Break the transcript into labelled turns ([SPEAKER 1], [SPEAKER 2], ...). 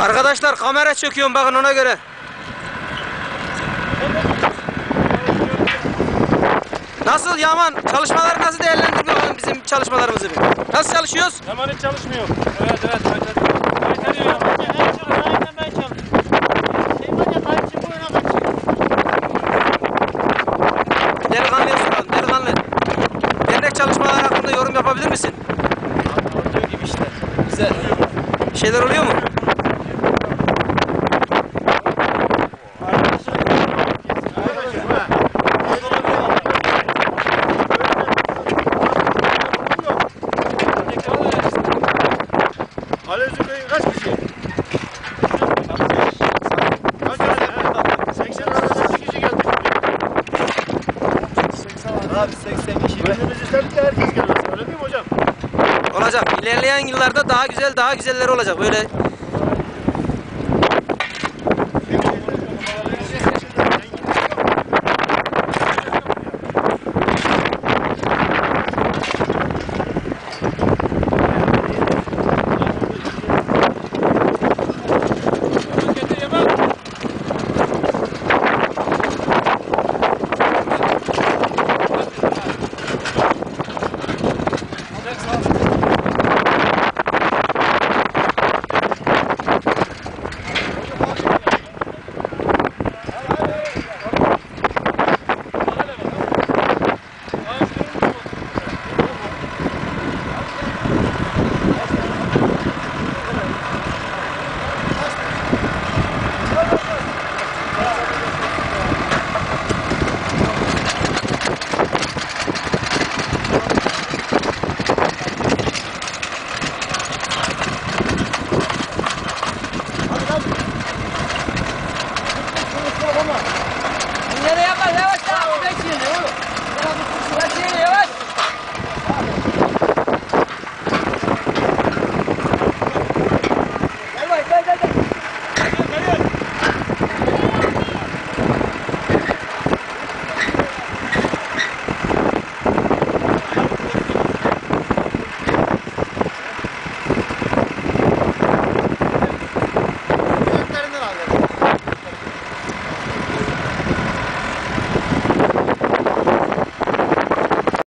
[SPEAKER 1] Arkadaşlar kamera çekiyorum bakın ona göre. Nasıl Yaman? Çalışmaları nasıl değerlendir bakalım bizim çalışmalarımızı bir. Nasıl çalışıyoruz?
[SPEAKER 2] Yaman hiç çalışmıyor. Evet evet.
[SPEAKER 3] Ya kayıtçı boyuna kaçıyor.
[SPEAKER 1] Delikanlıya soralım delikanlı. Dernek çalışmaları hakkında yorum yapabilir misin?
[SPEAKER 2] Anlatıyor gibi işte.
[SPEAKER 1] Güzel. Bir şeyler oluyor mu?
[SPEAKER 4] Ali Züleyha kaç kişi? Kaç kişi? 80 arada kaç kişi geldi?
[SPEAKER 5] Abi 80 kişi.
[SPEAKER 4] Önümüz istedik herkes gelmesin. Öyle mi hocam?
[SPEAKER 1] Olacak. İlerleyen yıllarda daha güzel daha güzelleri olacak. Böyle